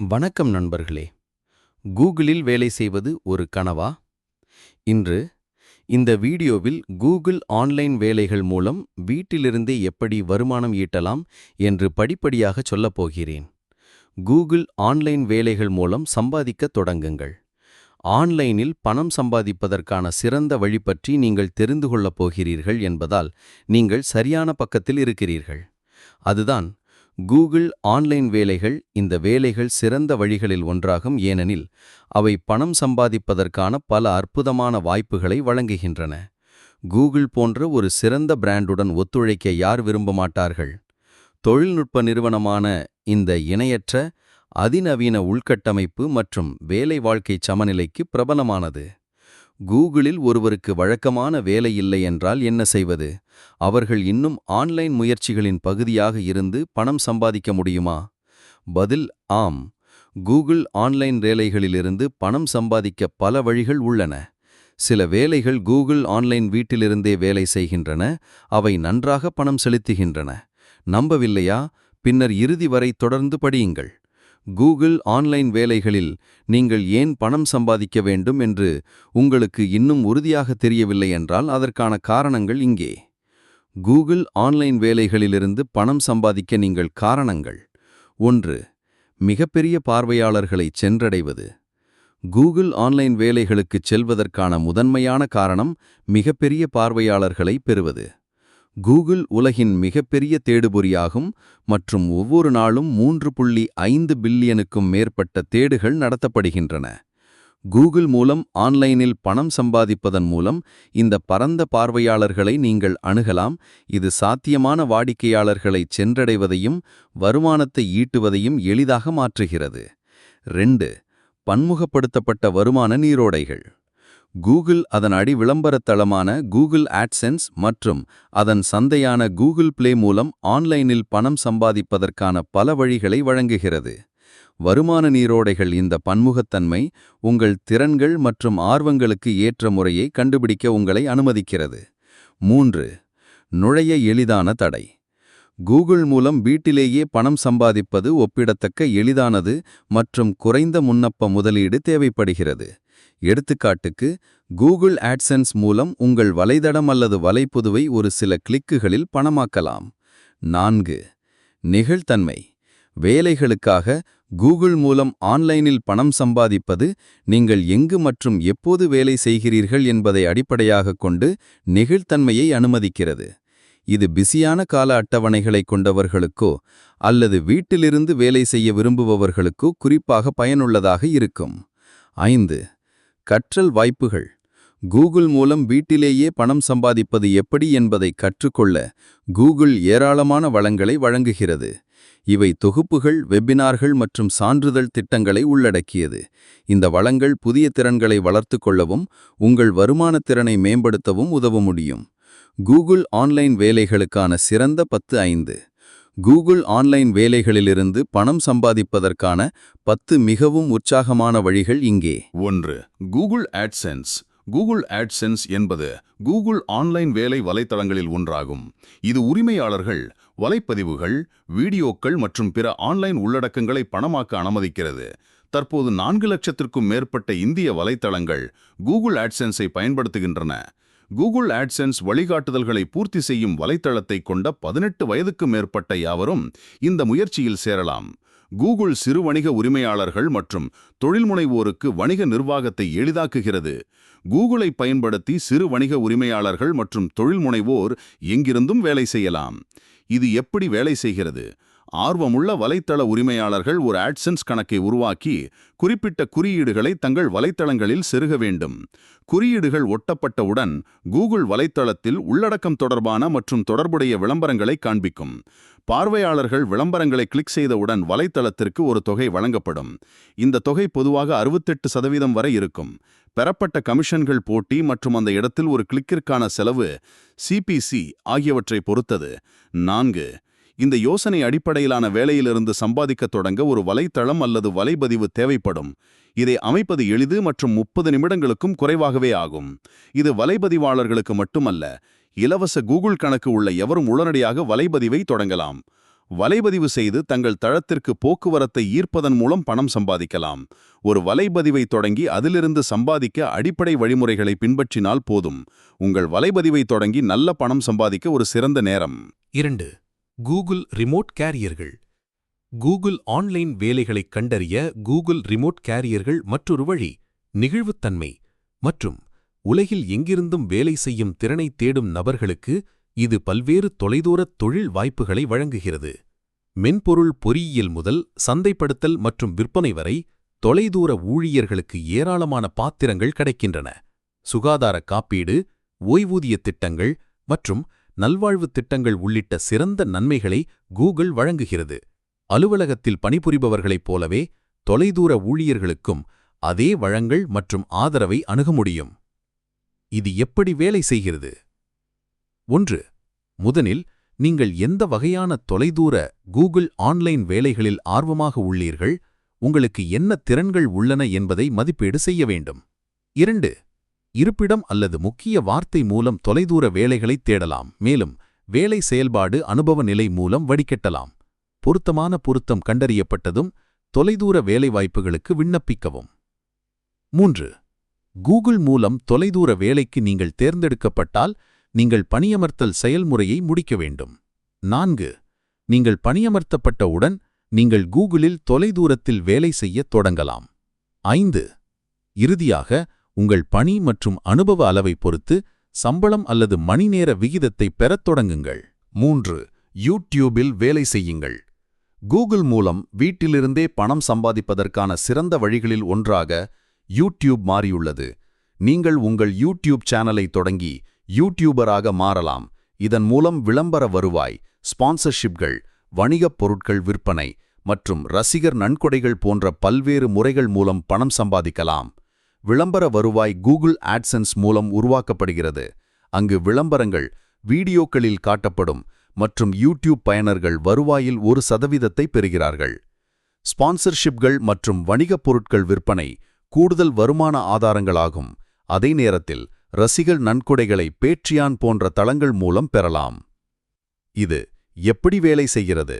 வணக்கம் நண்பர்களே. கூகுளில் வேலை செய்வது ஒரு கனவா? இன்று இந்த வீடியோவில் கூகுள் ஆன்லைன் வேலைகள் மூலம் வீட்டிலிருந்தே எப்படி வருமானம் ஈட்டலாம் என்று படிப்படியாக சொல்லப் போகிறேன். கூகுள் ஆன்லைன் வேலைகள் மூலம் சம்பாதிக்கத் தொடங்குங்கள். ஆன்லைனில் பணம் சம்பாதிப்பதற்கான சிறந்த வழி பற்றி நீங்கள் தெரிந்து கொள்ளப் போகிறீர்கள் என்பதால் நீங்கள் சரியான பக்கத்தில் இருக்கிறீர்கள். அதுதான் கூகுள் ஆன்லைன் வேலைகள் இந்த வேலைகள் சிறந்த வழிகளில் ஒன்றாகும் ஏனெனில் அவை பணம் சம்பாதிப்பதற்கான பல அற்புதமான வாய்ப்புகளை வழங்குகின்றன. கூகுள் போன்ற ஒரு சிறந்த பிராண்டுடன் ஒத்துழைக்க யார் விரும்ப மாட்டார்கள் தொழில்நுட்ப நிறுவனமான இந்த இணையற்ற அதிநவீன உள்கட்டமைப்பு மற்றும் வேலை வாழ்க்கை சமநிலைக்கு பிரபலமானது. கூகுளில் ஒருவருக்கு வழக்கமான வேலை இல்லை என்றால் என்ன செய்வது? அவர்கள் இன்னும் ஆன்லைன் முயற்சிகளின் பகுதியாக இருந்து பணம் சம்பாதிக்க முடியுமா? பதில் ஆம். கூகுள் ஆன்லைன் வேலைகளிலிருந்து பணம் சம்பாதிக்க பல வழிகள் உள்ளன. சில வேலைகள் கூகுள் ஆன்லைன் வீட்டிலிருந்தே வேலை செய்கின்றன. அவை நன்றாக பணம் செலுத்துகின்றன. நம்பவில்லையா? பின்னர் இறுதி வரை தொடர்ந்து படியுங்கள். கூகுள் ஆன்லைன் வேலைகளில் நீங்கள் ஏன் பணம் சம்பாதிக்க வேண்டும் என்று உங்களுக்கு இன்னும் உறுதியாக தெரியவில்லை என்றால் அதற்கான காரணங்கள் இங்கே. கூகுள் ஆன்லைன் வேலைகளிலிருந்து பணம் சம்பாதிக்க நீங்கள் காரணங்கள். ஒன்று மிகப்பெரிய பார்வையாளர்களை சென்றடைவது. கூகுள் ஆன்லைன் வேலைகளுக்குச் செல்வதற்கான முதன்மையான காரணம் மிகப்பெரிய பார்வையாளர்களை பெறுவது. கூகுள் உலகின் மிகப்பெரிய தேடுபொறியாகும் மற்றும் ஒவ்வொரு நாளும் மூன்று புள்ளி ஐந்து பில்லியனுக்கும் மேற்பட்ட தேடுகள் நடத்தப்படுகின்றன. கூகுள் மூலம் ஆன்லைனில் பணம் சம்பாதிப்பதன் மூலம் இந்த பரந்த பார்வையாளர்களை நீங்கள் அணுகலாம். இது சாத்தியமான வாடிக்கையாளர்களை சென்றடைவதையும் வருமானத்தை ஈட்டுவதையும் எளிதாக மாற்றுகிறது. ரெண்டு பன்முகப்படுத்தப்பட்ட வருமான நீரோடைகள். கூகுள் அதன் அடி விளம்பரத் தளமான கூகுள் ஆட்சென்ஸ் மற்றும் அதன் சந்தையான கூகுள் பிளே மூலம் ஆன்லைனில் பணம் சம்பாதிப்பதற்கான பல வழிகளை வழங்குகிறது. வருமான நீரோடைகள் இந்த பன்முகத்தன்மை உங்கள் திறன்கள் மற்றும் ஆர்வங்களுக்கு ஏற்ற முறையை கண்டுபிடிக்க உங்களை அனுமதிக்கிறது. மூன்று நுழைய எளிதான தடை. கூகுள் மூலம் வீட்டிலேயே பணம் சம்பாதிப்பது ஒப்பிடத்தக்க எளிதானது மற்றும் குறைந்த முன்னப்ப முதலீடு தேவைப்படுகிறது. எடுத்துக்காட்டுக்கு கூகுள் ஆட்சன்ஸ் மூலம் உங்கள் வலைதடம் அல்லது வலைப்புதுவை ஒரு சில கிளிக்குகளில் பணமாக்கலாம். நான்கு நிகழ்த்தன்மை வேலைகளுக்காக கூகுள் மூலம் ஆன்லைனில் பணம் சம்பாதிப்பது நீங்கள் எங்கு மற்றும் எப்போது வேலை செய்கிறீர்கள் என்பதை அடிப்படையாகக் கொண்டு நெகிழ்த்தன்மையை அனுமதிக்கிறது. இது பிஸியான கால அட்டவணைகளை கொண்டவர்களுக்கோ அல்லது வீட்டிலிருந்து வேலை செய்ய விரும்புபவர்களுக்கோ குறிப்பாக பயனுள்ளதாக இருக்கும். ஐந்து கற்றல் வாய்ப்புகள். கூகுள் மூலம் வீட்டிலேயே பணம் சம்பாதிப்பது எப்படி என்பதை கற்றுக்கொள்ள கூகுள் ஏராளமான வளங்களை வழங்குகிறது. இவை தொகுப்புகள் வெபினார்கள் மற்றும் சான்றிதழ் திட்டங்களை உள்ளடக்கியது. இந்த வளங்கள் புதிய திறன்களை வளர்த்து கொள்ளவும் உங்கள் வருமான திறனை மேம்படுத்தவும் உதவ முடியும். கூகுள் ஆன்லைன் வேலைகளுக்கான சிறந்த பத்து ஐந்து. கூகுள் ஆன்லைன் வேலைகளிலிருந்து பணம் சம்பாதிப்பதற்கான பத்து மிகவும் உற்சாகமான வழிகள் இங்கே. ஒன்று கூகுள் ஆட்சென்ஸ். கூகுள் ஆட்சென்ஸ் என்பது கூகுள் ஆன்லைன் வேலை வலைத்தளங்களில் ஒன்றாகும். இது உரிமையாளர்கள் வலைப்பதிவுகள் வீடியோக்கள் மற்றும் பிற ஆன்லைன் உள்ளடக்கங்களை பணமாக்க அனுமதிக்கிறது. தற்போது நான்கு லட்சத்திற்கும் மேற்பட்ட இந்திய வலைத்தளங்கள் கூகுள் ஆட்சென்ஸை பயன்படுத்துகின்றன. கூகுள் ஆட்சென்ஸ் வழிகாட்டுதல்களை பூர்த்தி செய்யும் வலைத்தளத்தை கொண்ட பதினெட்டு வயதுக்கு மேற்பட்ட யாவரும் இந்த முயற்சியில் சேரலாம். கூகுள் சிறு வணிக உரிமையாளர்கள் மற்றும் தொழில்முனைவோருக்கு வணிக நிர்வாகத்தை எளிதாக்குகிறது. கூகுளை பயன்படுத்தி சிறு வணிக உரிமையாளர்கள் மற்றும் தொழில்முனைவோர் எங்கிருந்தும் வேலை செய்யலாம். இது எப்படி வேலை செய்கிறது? ஆர்வமுள்ள வலைத்தள உரிமையாளர்கள் ஒரு ஆட்சன்ஸ் கணக்கை உருவாக்கி குறிப்பிட்ட குறியீடுகளை தங்கள் வலைத்தளங்களில் செருக வேண்டும். குறியீடுகள் ஒட்டப்பட்டவுடன் கூகுள் வலைத்தளத்தில் உள்ளடக்கம் தொடர்பான மற்றும் தொடர்புடைய விளம்பரங்களை காண்பிக்கும். பார்வையாளர்கள் விளம்பரங்களை கிளிக் செய்தவுடன் வலைத்தளத்திற்கு ஒரு தொகை வழங்கப்படும். இந்த தொகை பொதுவாக அறுபத்தெட்டு சதவீதம் வரை இருக்கும். பெறப்பட்ட கமிஷன்கள் போட்டி மற்றும் அந்த இடத்தில் ஒரு கிளிக்கிற்கான செலவு சிபிசி ஆகியவற்றை பொறுத்தது. நான்கு இந்த யோசனை அடிப்படையிலான வேலையிலிருந்து சம்பாதிக்க தொடங்க ஒரு வலைத்தளம் அல்லது வலைபதிவு தேவைப்படும். இதை அமைப்பது எளிது மற்றும் முப்பது நிமிடங்களுக்கும் குறைவாகவே ஆகும். இது வலைபதிவாளர்களுக்கு மட்டுமல்ல இலவச கூகுள் கணக்கு உள்ள எவரும் உடனடியாக வலைபதிவை தொடங்கலாம். வலைபதிவு செய்து தங்கள் தளத்திற்கு போக்குவரத்தை ஈர்ப்பதன் மூலம் பணம் சம்பாதிக்கலாம். ஒரு வலைபதிவை தொடங்கி அதிலிருந்து சம்பாதிக்க அடிப்படை வழிமுறைகளை பின்பற்றினால் போதும். உங்கள் வலைபதிவை தொடங்கி நல்ல பணம் சம்பாதிக்க ஒரு சிறந்த நேரம். இரண்டு கூகுள் ரிமோட் கேரியர்கள். கூகுள் ஆன்லைன் வேலைகளைக் கண்டறிய கூகுள் ரிமோட் கேரியர்கள் மற்றொரு வழி நிகழ்வுத்தன்மை. மற்றும் உலகில் எங்கிருந்தும் வேலை செய்யும் திறனை தேடும் நபர்களுக்கு இது பல்வேறு தொலைதூரத் தொழில் வாய்ப்புகளை வழங்குகிறது. மென்பொருள் பொறியியல் முதல் சந்தைப்படுத்தல் மற்றும் விற்பனை வரை தொலைதூர ஊழியர்களுக்கு ஏராளமான பாத்திரங்கள் கிடைக்கின்றன. சுகாதார காப்பீடு ஓய்வூதிய திட்டங்கள் மற்றும் நல்வாழ்வுத் திட்டங்கள் உள்ளிட்ட சிறந்த நன்மைகளை கூகுள் வழங்குகிறது. அலுவலகத்தில் பணிபுரிபவர்களைப் போலவே தொலைதூர ஊழியர்களுக்கும் அதே வழங்கள் மற்றும் ஆதரவை அணுக முடியும். இது எப்படி வேலை செய்கிறது? ஒன்று முதலில் நீங்கள் எந்த வகையான தொலைதூர கூகுள் ஆன்லைன் வேலைகளில் ஆர்வமாக உள்ளீர்கள்? உங்களுக்கு என்ன திறன்கள் உள்ளன என்பதை மதிப்பீடு செய்ய வேண்டும். இரண்டு இருப்பிடம் அல்லது முக்கிய வார்த்தை மூலம் தொலைதூர வேலைகளைத் தேடலாம் மேலும் வேலை செயல்பாடு அனுபவ நிலை மூலம் வடிகட்டலாம். பொருத்தமான பொருத்தம் கண்டறியப்பட்டதும் தொலைதூர வேலைவாய்ப்புகளுக்கு விண்ணப்பிக்கவும். மூன்று கூகுள் மூலம் தொலைதூர வேலைக்கு நீங்கள் தேர்ந்தெடுக்கப்பட்டால் நீங்கள் பணியமர்த்தல் செயல்முறையை முடிக்க வேண்டும். நான்கு நீங்கள் பணியமர்த்தப்பட்டவுடன் நீங்கள் கூகுளில் தொலைதூரத்தில் வேலை செய்யத் தொடங்கலாம். ஐந்து இறுதியாக உங்கள் பணி மற்றும் அனுபவ அளவை பொறுத்து சம்பளம் அல்லது மணிநேர விகிதத்தை பெறத் தொடங்குங்கள். மூன்று யூடியூபில் வேலை செய்யுங்கள். கூகுள் மூலம் வீட்டிலிருந்தே பணம் சம்பாதிப்பதற்கான சிறந்த வழிகளில் ஒன்றாக யூடியூப் மாறியுள்ளது. நீங்கள் உங்கள் யூடியூப் சேனலை தொடங்கி யூடியூபராக மாறலாம். இதன் மூலம் விளம்பர வருவாய் ஸ்பான்சர்ஷிப்கள் வணிகப் பொருட்கள் விற்பனை மற்றும் ரசிகர் நன்கொடைகள் போன்ற பல்வேறு முறைகள் மூலம் பணம் சம்பாதிக்கலாம். விளம்பர வருவாய் கூகுள் ஆட்சன்ஸ் மூலம் உருவாக்கப்படுகிறது. அங்கு விளம்பரங்கள் வீடியோக்களில் காட்டப்படும் மற்றும் யூடியூப் பயனர்கள் வருவாயில் ஒரு சதவீதத்தை பெறுகிறார்கள். ஸ்பான்சர்ஷிப்கள் மற்றும் வணிகப் பொருட்கள் விற்பனை கூடுதல் வருமான ஆதாரங்களாகும். அதே நேரத்தில் ரசிகர் நன்கொடைகளை பேட்ரியான் போன்ற தளங்கள் மூலம் பெறலாம். இது எப்படி வேலை செய்கிறது?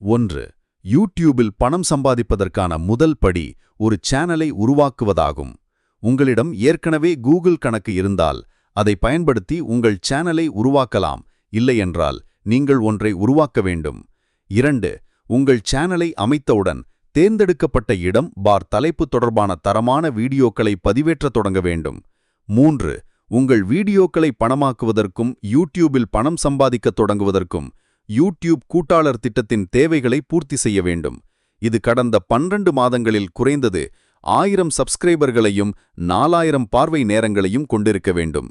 ஒன்று யூடியூபில் பணம் சம்பாதிப்பதற்கான முதல் படி ஒரு சேனலை உருவாக்குவதாகும். உங்களிடம் ஏற்கனவே கூகுள் கணக்கு இருந்தால் அதை பயன்படுத்தி உங்கள் சேனலை உருவாக்கலாம். இல்லையென்றால் நீங்கள் ஒன்றை உருவாக்க வேண்டும். இரண்டு உங்கள் சேனலை அமைத்தவுடன் தேர்ந்தெடுக்கப்பட்ட இடம் பார் தலைப்பு தொடர்பான தரமான வீடியோக்களை பதிவேற்ற தொடங்க வேண்டும். மூன்று உங்கள் வீடியோக்களை பணமாக்குவதற்கும் யூடியூபில் பணம் சம்பாதிக்கத் தொடங்குவதற்கும் யூடியூப் கூட்டாளர் திட்டத்தின் தேவைகளை பூர்த்தி செய்ய வேண்டும். இது கடந்த பன்னிரண்டு மாதங்களில் குறைந்தது ஆயிரம் சப்ஸ்கிரைபர்களையும் நாலாயிரம் பார்வை நேரங்களையும் கொண்டிருக்க வேண்டும்.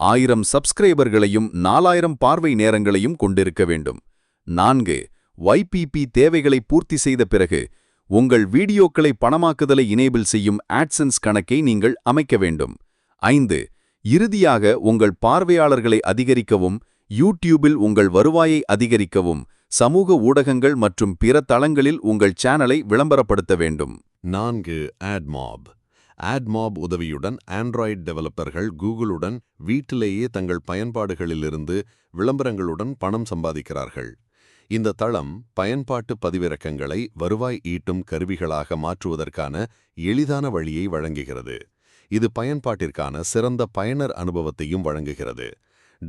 ஆயிரம் சப்ஸ்கிரைபர்களையும் நாலாயிரம் பார்வை நேரங்களையும் கொண்டிருக்க வேண்டும். நான்கு YPP தேவைகளை பூர்த்தி செய்த பிறகு உங்கள் வீடியோக்களை பணமாக்குதலை இனேபிள் செய்யும் ஆட்சன்ஸ் கணக்கை நீங்கள் அமைக்க வேண்டும். ஐந்து இறுதியாக உங்கள் பார்வையாளர்களை அதிகரிக்கவும் யூடியூபில் உங்கள் வருவாயை அதிகரிக்கவும் சமூக ஊடகங்கள் மற்றும் பிற தளங்களில் உங்கள் சேனலை விளம்பரப்படுத்த வேண்டும். நான்கு ஆட்மாப் ஆட்மாப் உதவியுடன் ஆண்ட்ராய்டு டெவலப்பர்கள் கூகுளுடன் வீட்டிலேயே தங்கள் பயன்பாடுகளிலிருந்து விளம்பரங்களுடன் பணம் சம்பாதிக்கிறார்கள். இந்த தளம் பயன்பாட்டு பதிவிறக்கங்களை வருவாய் ஈட்டும் கருவிகளாக மாற்றுவதற்கான எளிதான வழியை வழங்குகிறது. இது பயன்பாட்டிற்கான சிறந்த பயனர் அனுபவத்தையும் வழங்குகிறது.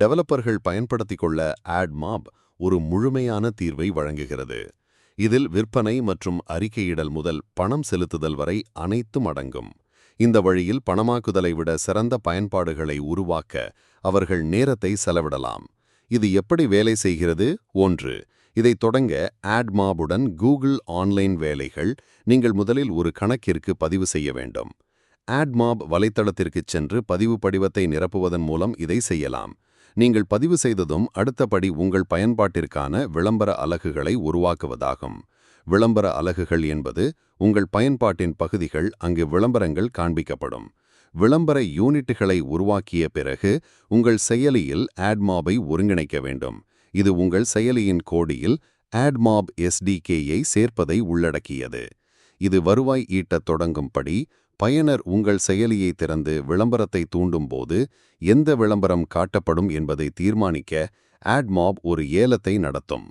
டெவலப்பர்கள் பயன்படுத்திக் கொள்ள ஆட்மாப் ஒரு முழுமையான தீர்வை வழங்குகிறது. இதில் விற்பனை மற்றும் அறிக்கையிடல் முதல் பணம் செலுத்துதல் வரை அனைத்தும் அடங்கும் இந்த வழியில் பணமாக்குதலை விட சிறந்த பயன்பாடுகளை உருவாக்க அவர்கள் நேரத்தை செலவிடலாம். இது எப்படி வேலை செய்கிறது? ஒன்று இதை தொடங்க ஆட்மாபுடன் கூகுள் ஆன்லைன் வேலைகள் நீங்கள் முதலில் ஒரு கணக்கிற்கு பதிவு செய்ய வேண்டும். ஆட்மாப் வலைத்தளத்திற்குச் சென்று பதிவு படிவத்தை நிரப்புவதன் மூலம் இதை செய்யலாம். நீங்கள் பதிவு செய்ததும் அடுத்தபடி உங்கள் பயன்பாட்டிற்கான விளம்பர அலகுகளை உருவாக்குவதாகும். விளம்பர அலகுகள் என்பது உங்கள் பயன்பாட்டின் பகுதிகள் அங்கு விளம்பரங்கள் காண்பிக்கப்படும். விளம்பர யூனிட்டுகளை உருவாக்கிய பிறகு உங்கள் செயலியில் ஆட்மாபை ஒருங்கிணைக்க வேண்டும். இது உங்கள் செயலியின் கோடியில் ஆட்மாப் எஸ்டிகேயை சேர்ப்பதை உள்ளடக்கியது. இது வருவாய் ஈட்டத் தொடங்கும்படி பயனர் உங்கள் செயலியை திறந்து விளம்பரத்தை தூண்டும்போது எந்த விளம்பரம் காட்டப்படும் என்பதை தீர்மானிக்க ஆட்மாப் ஒரு ஏலத்தை நடத்தும்.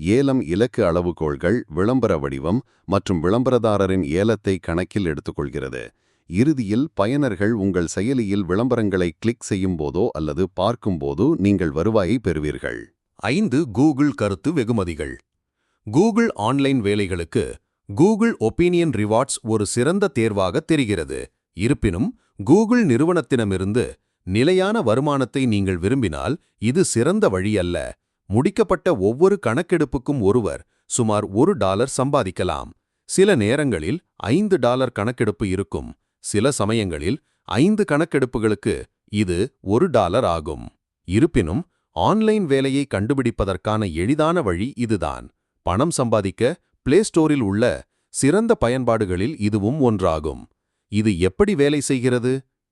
ஏலம் இலக்கு அளவுகோல்கள் விளம்பர வடிவம் மற்றும் விளம்பரதாரரின் ஏலத்தை கணக்கில் எடுத்துக்கொள்கிறது. இறுதியில் பயனர்கள் உங்கள் செயலியில் விளம்பரங்களை கிளிக் செய்யும்போதோ அல்லது பார்க்கும்போதோ நீங்கள் வருவாயை பெறுவீர்கள். ஐந்து கூகுள் கருத்து வெகுமதிகள். கூகுள் ஆன்லைன் வேலைகளுக்கு கூகுள் ஒப்பீனியன் ரிவார்ட்ஸ் ஒரு சிறந்த தேர்வாக தெரிகிறது. இருப்பினும் கூகுள் நிறுவனத்திடமிருந்து நிலையான வருமானத்தை நீங்கள் விரும்பினால் இது சிறந்த வழி அல்ல முடிக்கப்பட்ட ஒவ்வொரு கணக்கெடுப்புக்கும் ஒருவர் சுமார் ஒரு டாலர் சம்பாதிக்கலாம். சில நேரங்களில் ஐந்து டாலர் கணக்கெடுப்பு இருக்கும். சில சமயங்களில் ஐந்து கணக்கெடுப்புகளுக்கு இது ஒரு டாலர் ஆகும். இருப்பினும் ஆன்லைன் வேலையை கண்டுபிடிப்பதற்கான எளிதான வழி இதுதான். பணம் சம்பாதிக்க பிளே ஸ்டோரில் உள்ள சிறந்த பயன்பாடுகளில் இதுவும் ஒன்றாகும். இது எப்படி வேலை செய்கிறது?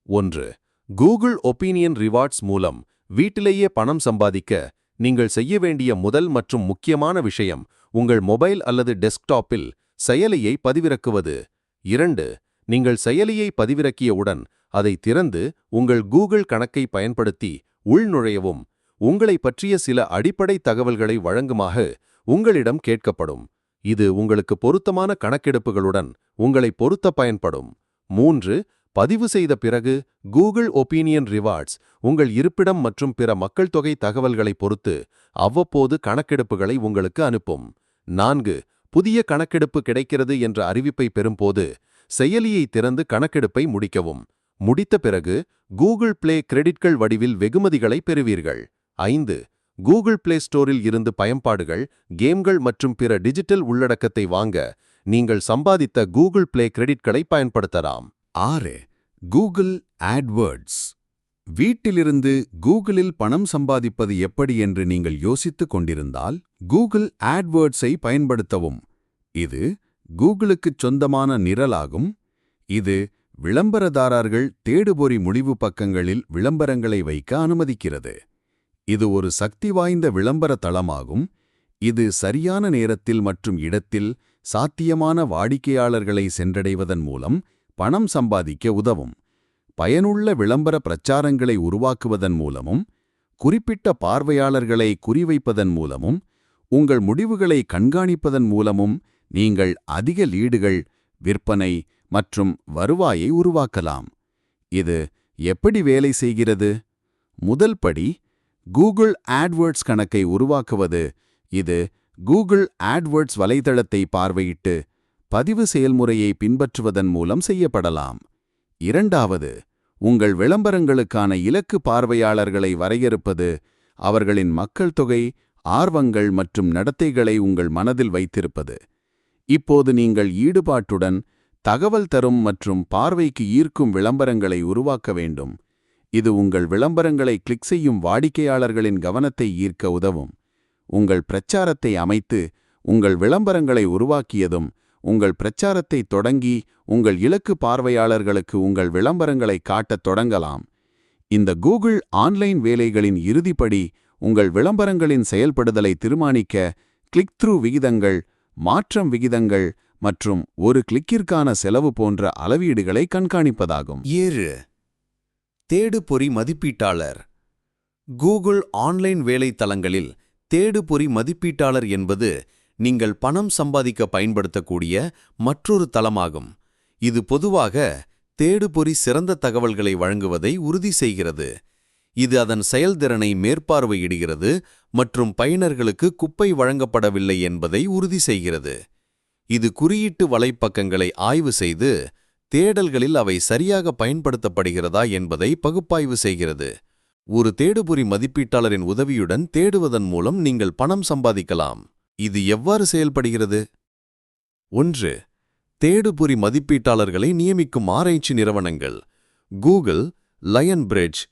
ஒன்று கூகுள் ஒப்பீனியன் ரிவார்ட்ஸ் மூலம் வீட்டிலேயே பணம் சம்பாதிக்க நீங்கள் செய்ய வேண்டிய முதல் மற்றும் முக்கியமான விஷயம் உங்கள் மொபைல் அல்லது டெஸ்க்டாப்பில் செயலியை பதிவிறக்குவது. இரண்டு நீங்கள் செயலியை பதிவிறக்கியவுடன் அதை திறந்து உங்கள் கூகுள் கணக்கை பயன்படுத்தி உள்நுழையவும். உங்களை பற்றிய சில அடிப்படை தகவல்களை வழங்குமாக உங்களிடம் கேட்கப்படும். இது உங்களுக்கு பொருத்தமான கணக்கெடுப்புகளுடன் உங்களை பொருத்த பயன்படும். மூன்று பதிவு செய்த பிறகு கூகுள் ஒப்பீனியன் ரிவார்ட்ஸ் உங்கள் இருப்பிடம் மற்றும் பிற மக்கள் தொகை தகவல்களை பொறுத்து அவ்வப்போது கணக்கெடுப்புகளை உங்களுக்கு அனுப்பும். நான்கு புதிய கணக்கெடுப்பு கிடைக்கிறது என்ற அறிவிப்பை பெறும்போது செயலியை திறந்து கணக்கெடுப்பை முடிக்கவும். முடித்த பிறகு கூகுள் பிளே கிரெடிட்கள் வடிவில் வெகுமதிகளை பெறுவீர்கள். ஐந்து கூகுள் பிளே ஸ்டோரில் இருந்து பயன்பாடுகள் கேம்கள் மற்றும் பிற டிஜிட்டல் உள்ளடக்கத்தை வாங்க நீங்கள் சம்பாதித்த கூகுள் பிளே கிரெடிட்களை பயன்படுத்தலாம். ஆறு கூகுள் ஆட்வேர்ட்ஸ் வீட்டிலிருந்து கூகுளில் பணம் சம்பாதிப்பது எப்படி என்று நீங்கள் யோசித்துக் கொண்டிருந்தால் கூகுள் ஆட்வேர்ட்ஸை பயன்படுத்தவும். இது கூகுளுக்குச் சொந்தமான நிரலாகும். இது விளம்பரதாரர்கள் தேடுபொறி முடிவு பக்கங்களில் விளம்பரங்களை வைக்க அனுமதிக்கிறது. இது ஒரு சக்தி வாய்ந்த விளம்பர தளமாகும். இது சரியான நேரத்தில் மற்றும் இடத்தில் சாத்தியமான வாடிக்கையாளர்களை சென்றடைவதன் மூலம் பணம் சம்பாதிக்க உதவும். பயனுள்ள விளம்பர பிரச்சாரங்களை உருவாக்குவதன் மூலமும் குறிப்பிட்ட பார்வையாளர்களை குறிவைப்பதன் மூலமும் உங்கள் முடிவுகளை கண்காணிப்பதன் மூலமும் நீங்கள் அதிக லீடுகள் விற்பனை மற்றும் வருவாயை உருவாக்கலாம். இது எப்படி வேலை செய்கிறது? முதல் படி கூகுள் ஆட்வேர்ட்ஸ் கணக்கை உருவாக்குவது இது கூகுள் ஆட்வேர்ட்ஸ் வலைதளத்தை பார்வையிட்டு பதிவு செயல்முறையை பின்பற்றுவதன் மூலம் செய்யப்படலாம். இரண்டாவது உங்கள் விளம்பரங்களுக்கான இலக்கு பார்வையாளர்களை வரையறுப்பது அவர்களின் மக்கள் தொகை ஆர்வங்கள் மற்றும் நடத்தைகளை உங்கள் மனதில் வைத்திருப்பது. இப்போது நீங்கள் ஈடுபாட்டுடன் தகவல் தரும் மற்றும் பார்வைக்கு ஈர்க்கும் விளம்பரங்களை உருவாக்க வேண்டும். இது உங்கள் விளம்பரங்களை கிளிக் செய்யும் வாடிக்கையாளர்களின் கவனத்தை ஈர்க்க உதவும். உங்கள் பிரச்சாரத்தை அமைத்து உங்கள் விளம்பரங்களை உருவாக்கியதும் உங்கள் பிரச்சாரத்தை தொடங்கி உங்கள் இலக்கு பார்வையாளர்களுக்கு உங்கள் விளம்பரங்களை காட்டத் தொடங்கலாம். இந்த கூகுள் ஆன்லைன் வேலைகளின் இறுதிப்படி உங்கள் விளம்பரங்களின் செயல்படுதலை தீர்மானிக்க கிளிக் த்ரூ விகிதங்கள் மாற்றம் விகிதங்கள் மற்றும் ஒரு கிளிக்கிற்கான செலவு போன்ற அளவீடுகளை கண்காணிப்பதாகும். ஏழு தேடுபொறி மதிப்பீட்டாளர். கூகுள் ஆன்லைன் வேலைத்தளங்களில் தேடுபொறி மதிப்பீட்டாளர் என்பது நீங்கள் பணம் சம்பாதிக்க பயன்படுத்தக்கூடிய மற்றொரு தளமாகும். இது பொதுவாக தேடுபொறி சிறந்த தகவல்களை வழங்குவதை உறுதி செய்கிறது. இது அதன் செயல்திறனை மேற்பார்வையிடுகிறது மற்றும் பயனர்களுக்கு குப்பை வழங்கப்படவில்லை என்பதை உறுதி செய்கிறது. இது குறியீட்டு வலைப்பக்கங்களை ஆய்வு செய்து தேடல்களில் அவை சரியாக பயன்படுத்தப்படுகிறதா என்பதை பகுப்பாய்வு செய்கிறது. ஒரு தேடுபொறி மதிப்பீட்டாளரின் உதவியுடன் தேடுவதன் மூலம் நீங்கள் பணம் சம்பாதிக்கலாம். இது எவ்வாறு செயல்படுகிறது? ஒன்று தேடுபொறி மதிப்பீட்டாளர்களை நியமிக்கும் ஆராய்ச்சி நிறுவனங்கள். கூகுள் லயன் பிரிட்ஜ்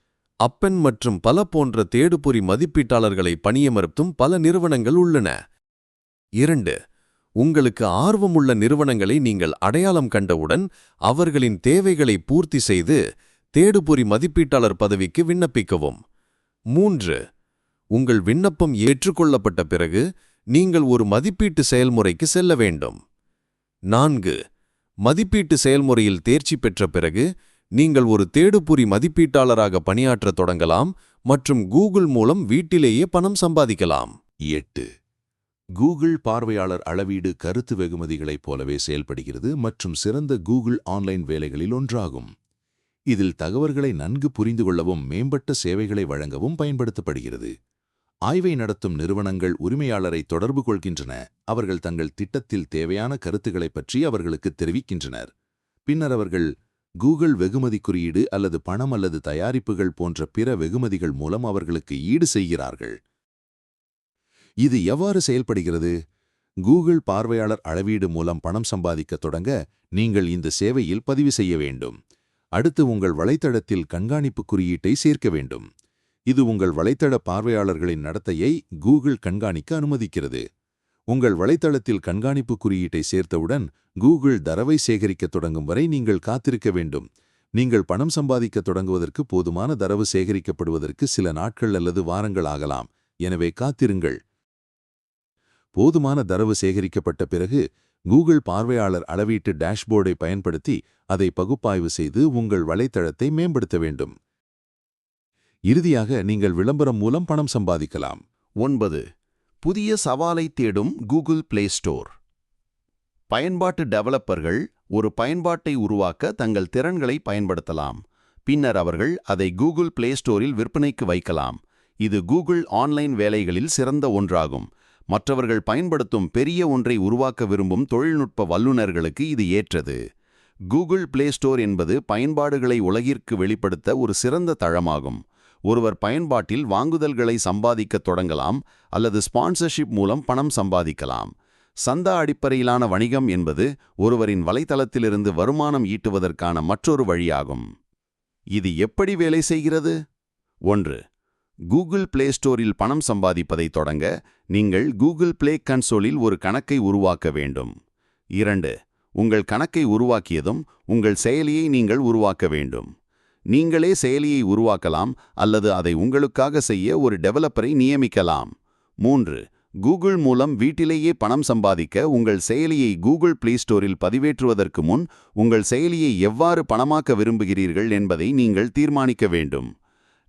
அப்பென் மற்றும் பல போன்ற தேடுபொறி மதிப்பீட்டாளர்களை பணியமர்த்தும் பல நிறுவனங்கள் உள்ளன. இரண்டு உங்களுக்கு ஆர்வமுள்ள நிறுவனங்களை நீங்கள் அடையாளம் கண்டவுடன் அவர்களின் தேவைகளை பூர்த்தி செய்து தேடுபொறி மதிப்பீட்டாளர் பதவிக்கு விண்ணப்பிக்கவும். மூன்று உங்கள் விண்ணப்பம் ஏற்றுக்கொள்ளப்பட்ட பிறகு நீங்கள் ஒரு மதிப்பீட்டு செயல்முறைக்கு செல்ல வேண்டும். நான்கு மதிப்பீட்டு செயல்முறையில் தேர்ச்சி பெற்ற பிறகு நீங்கள் ஒரு தேடுபொறி மதிப்பீட்டாளராக பணியாற்றத் தொடங்கலாம் மற்றும் கூகுள் மூலம் வீட்டிலேயே பணம் சம்பாதிக்கலாம். எட்டு கூகுள் பார்வையாளர் அளவீடு கருத்து வெகுமதிகளைப் போலவே செயல்படுகிறது மற்றும் சிறந்த கூகுள் ஆன்லைன் வேலைகளில் ஒன்றாகும். இதில் தகவல்களை நன்கு புரிந்து கொள்ளவும் மேம்பட்ட சேவைகளை வழங்கவும் பயன்படுத்தப்படுகிறது. ஆய்வை நடத்தும் நிறுவனங்கள் உரிமையாளரை தொடர்பு கொள்கின்றன. அவர்கள் தங்கள் திட்டத்தில் தேவையான கருத்துக்களைப் பற்றி அவர்களுக்கு தெரிவிக்கின்றனர். பின்னர் அவர்கள் கூகுள் வெகுமதி குறியீடு அல்லது பணம் அல்லது தயாரிப்புகள் போன்ற பிற வெகுமதிகள் மூலம் அவர்களுக்கு ஈடு செய்கிறார்கள். இது எவ்வாறு செயல்படுகிறது? கூகுள் பார்வையாளர் அளவீடு மூலம் பணம் சம்பாதிக்க தொடங்க நீங்கள் இந்த சேவையில் பதிவு செய்ய வேண்டும். அடுத்து உங்கள் வலைத்தளத்தில் கண்காணிப்பு குறியீட்டை சேர்க்க வேண்டும். இது உங்கள் வலைத்தள பார்வையாளர்களின் நடத்தையை கூகுள் கண்காணிக்க அனுமதிக்கிறது. உங்கள் வலைத்தளத்தில் கண்காணிப்பு குறியீட்டை சேர்த்தவுடன் கூகுள் தரவை சேகரிக்கத் தொடங்கும் வரை நீங்கள் காத்திருக்க வேண்டும். நீங்கள் பணம் சம்பாதிக்கத் தொடங்குவதற்கு போதுமான தரவு சேகரிக்கப்படுவதற்கு சில நாட்கள் அல்லது வாரங்கள் ஆகலாம். எனவே காத்திருங்கள். போதுமான தரவு சேகரிக்கப்பட்ட பிறகு கூகுள் பார்வையாளர் அளவீட்டு டேஷ்போர்டை பயன்படுத்தி அதை பகுப்பாய்வு செய்து உங்கள் வலைத்தளத்தை மேம்படுத்த வேண்டும். இறுதியாக நீங்கள் விளம்பரம் மூலம் பணம் சம்பாதிக்கலாம். ஒன்பது. புதிய சவாலை தேடும் கூகுள் பிளே ஸ்டோர். பயன்பாட்டு டெவலப்பர்கள் ஒரு பயன்பாட்டை உருவாக்க தங்கள் திறன்களை பயன்படுத்தலாம். பின்னர் அவர்கள் அதை கூகுள் பிளே ஸ்டோரில் விற்பனைக்கு வைக்கலாம். இது கூகுள் ஆன்லைன் வேலைகளில் சிறந்த ஒன்றாகும். மற்றவர்கள் பயன்படுத்தும் பெரிய ஒன்றை உருவாக்க விரும்பும் தொழில்நுட்ப வல்லுநர்களுக்கு இது ஏற்றது. கூகுள் பிளே ஸ்டோர் என்பது பயன்பாடுகளை உலகிற்கு வெளிப்படுத்த ஒரு சிறந்த தளமாகும். ஒருவர் பயன்பாட்டில் வாங்குதல்களை சம்பாதிக்கத் தொடங்கலாம் அல்லது ஸ்பான்சர்ஷிப் மூலம் பணம் சம்பாதிக்கலாம். சந்தா அடிப்படையிலான வணிகம் என்பது ஒருவரின் வலைத்தளத்திலிருந்து வருமானம் ஈட்டுவதற்கான மற்றொரு வழியாகும். இது எப்படி வேலை செய்கிறது? ஒன்று கூகுள் பிளே ஸ்டோரில் பணம் சம்பாதிப்பதை தொடங்க நீங்கள் கூகுள் பிளே கன்சோலில் ஒரு கணக்கை உருவாக்க வேண்டும். இரண்டு உங்கள் கணக்கை உருவாக்கியதும் உங்கள் செயலியை நீங்கள் உருவாக்க வேண்டும். நீங்களே செயலியை உருவாக்கலாம் அல்லது அதை உங்களுக்காக செய்ய ஒரு டெவலப்பரை நியமிக்கலாம். மூன்று கூகுள் மூலம் வீட்டிலேயே பணம் சம்பாதிக்க உங்கள் செயலியை கூகுள் பிளே ஸ்டோரில் பதிவேற்றுவதற்கு முன் உங்கள் செயலியை எவ்வாறு பணமாக்க விரும்புகிறீர்கள் என்பதை நீங்கள் தீர்மானிக்க வேண்டும்.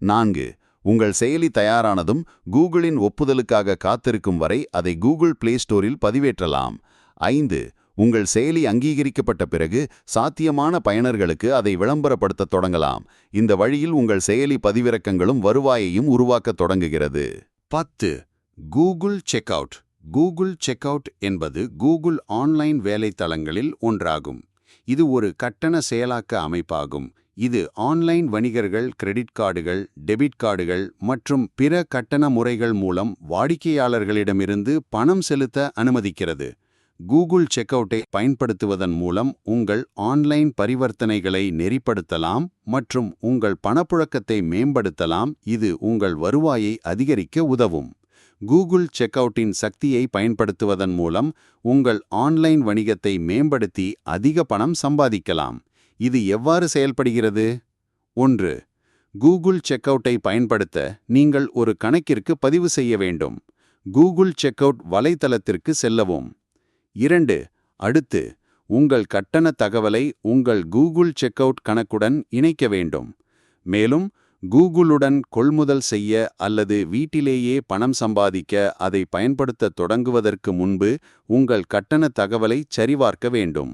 நான்கு உங்கள் செயலி தயாரானதும் கூகுளின் ஒப்புதலுக்காக காத்திருக்கும் வரை அதை கூகுள் பிளே ஸ்டோரில் பதிவேற்றலாம். ஐந்து உங்கள் செயலி அங்கீகரிக்கப்பட்ட பிறகு சாத்தியமான பயனர்களுக்கு அதை விளம்பரப்படுத்த தொடங்கலாம். இந்த வழியில் உங்கள் செயலி பதிவிறக்கங்களும் வருவாயையும் உருவாக்க தொடங்குகிறது. பத்து கூகுள் செக்அவுட். கூகுள் செக்அவுட் என்பது கூகுள் ஆன்லைன் வேலைத்தளங்களில் ஒன்றாகும். இது ஒரு கட்டண செயலாக்க அமைப்பாகும். இது ஆன்லைன் வணிகர்கள் கிரெடிட் கார்டுகள் டெபிட் கார்டுகள் மற்றும் பிற கட்டண முறைகள் மூலம் வாடிக்கையாளர்களிடமிருந்து பணம் செலுத்த அனுமதிக்கிறது. கூகுள் செக்அவுட்டை பயன்படுத்துவதன் மூலம் உங்கள் ஆன்லைன் பரிவர்த்தனைகளை நெறிப்படுத்தலாம் மற்றும் உங்கள் பணப்புழக்கத்தை மேம்படுத்தலாம். இது உங்கள் வருவாயை அதிகரிக்க உதவும். கூகுள் செக்அவுட்டின் சக்தியை பயன்படுத்துவதன் மூலம் உங்கள் ஆன்லைன் வணிகத்தை மேம்படுத்தி அதிக பணம் சம்பாதிக்கலாம். இது எவ்வாறு செயல்படுகிறது? ஒன்று கூகுள் செக்அவுட்டை பயன்படுத்த நீங்கள் ஒரு கணக்கிற்கு பதிவு செய்ய வேண்டும். கூகுள் செக்அவுட் வலைத்தளத்திற்கு செல்லவும். இரண்டு அடுத்து உங்கள் கட்டண தகவலை உங்கள் கூகுள் செக்அவுட் கணக்குடன் இணைக்க வேண்டும். மேலும் கூகுளுடன் கொள்முதல் செய்ய அல்லது வீட்டிலேயே பணம் சம்பாதிக்க அதை பயன்படுத்த தொடங்குவதற்கு முன்பு உங்கள் கட்டண தகவலை சரிபார்க்க வேண்டும்.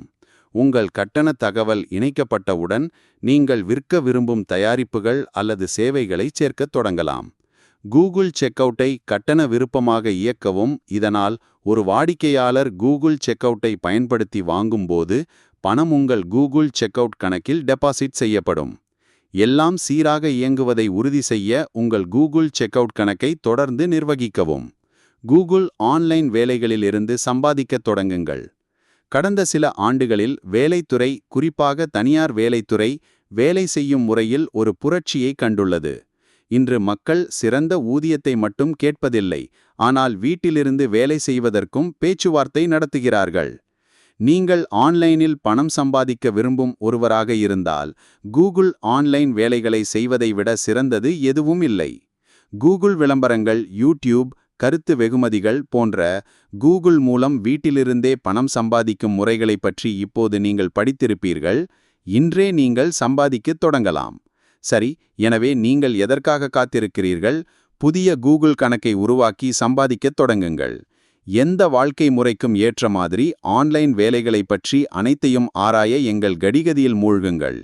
உங்கள் கட்டண தகவல் இணைக்கப்பட்டவுடன் நீங்கள் விற்க விரும்பும் தயாரிப்புகள் அல்லது சேவைகளை சேர்க்கத் தொடங்கலாம். கூகுள் செக்அவுட்டை கட்டண விருப்பமாக இயக்கவும். இதனால் ஒரு வாடிக்கையாளர் கூகுள் செக்அவுட்டை பயன்படுத்தி வாங்கும்போது பணம் உங்கள் கூகுள் செக்அவுட் கணக்கில் டெபாசிட் செய்யப்படும். எல்லாம் சீராக இயங்குவதை உறுதி செய்ய உங்கள் கூகுள் செக்அவுட் கணக்கை தொடர்ந்து நிர்வகிக்கவும். கூகுள் ஆன்லைன் வேலைகளிலிருந்து சம்பாதிக்கத் தொடங்குங்கள். கடந்த சில ஆண்டுகளில் வேலைத்துறை குறிப்பாக தனியார் வேலைத்துறை வேலை செய்யும் முறையில் ஒரு புரட்சியை கண்டுள்ளது. இன்று மக்கள் சிறந்த ஊதியத்தை மட்டும் கேட்பதில்லை ஆனால் வீட்டிலிருந்து வேலை செய்வதற்கும் பேச்சுவார்த்தை நடத்துகிறார்கள். நீங்கள் ஆன்லைனில் பணம் சம்பாதிக்க விரும்பும் ஒருவராக இருந்தால் கூகுள் ஆன்லைன் வேலைகளை செய்வதை விட சிறந்தது எதுவும் இல்லை. கூகுள் விளம்பரங்கள் யூடியூப் கருத்து வெகுமதிகள் போன்ற கூகுள் மூலம் வீட்டிலிருந்தே பணம் சம்பாதிக்கும் முறைகளை பற்றி இப்போது நீங்கள் படித்திருப்பீர்கள். இன்றே நீங்கள் சம்பாதிக்கத் தொடங்கலாம். சரி எனவே நீங்கள் எதற்காக காத்திருக்கிறீர்கள்? புதிய கூகுள் கணக்கை உருவாக்கி சம்பாதிக்கத் தொடங்குங்கள். எந்த வாழ்க்கை முறைக்கும் ஏற்ற மாதிரி ஆன்லைன் வேலைகளைப் பற்றி அனைத்தையும் ஆராய எங்கள் கடிகதியில் மூழ்குங்கள்.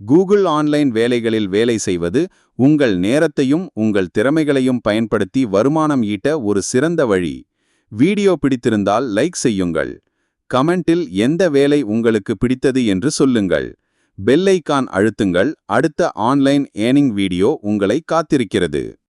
கூகுள் ஆன்லைன் வேலைகளில் வேலை செய்வது உங்கள் நேரத்தையும் உங்கள் திறமைகளையும் பயன்படுத்தி வருமானம் ஈட்ட ஒரு சிறந்த வழி. வீடியோ பிடித்திருந்தால் லைக் செய்யுங்கள். கமெண்டில் எந்த வேலை உங்களுக்கு பிடித்தது என்று சொல்லுங்கள். பெல்லைக்கான் அழுத்துங்கள். அடுத்த ஆன்லைன் ஏர்னிங் வீடியோ உங்களை காத்திருக்கிறது.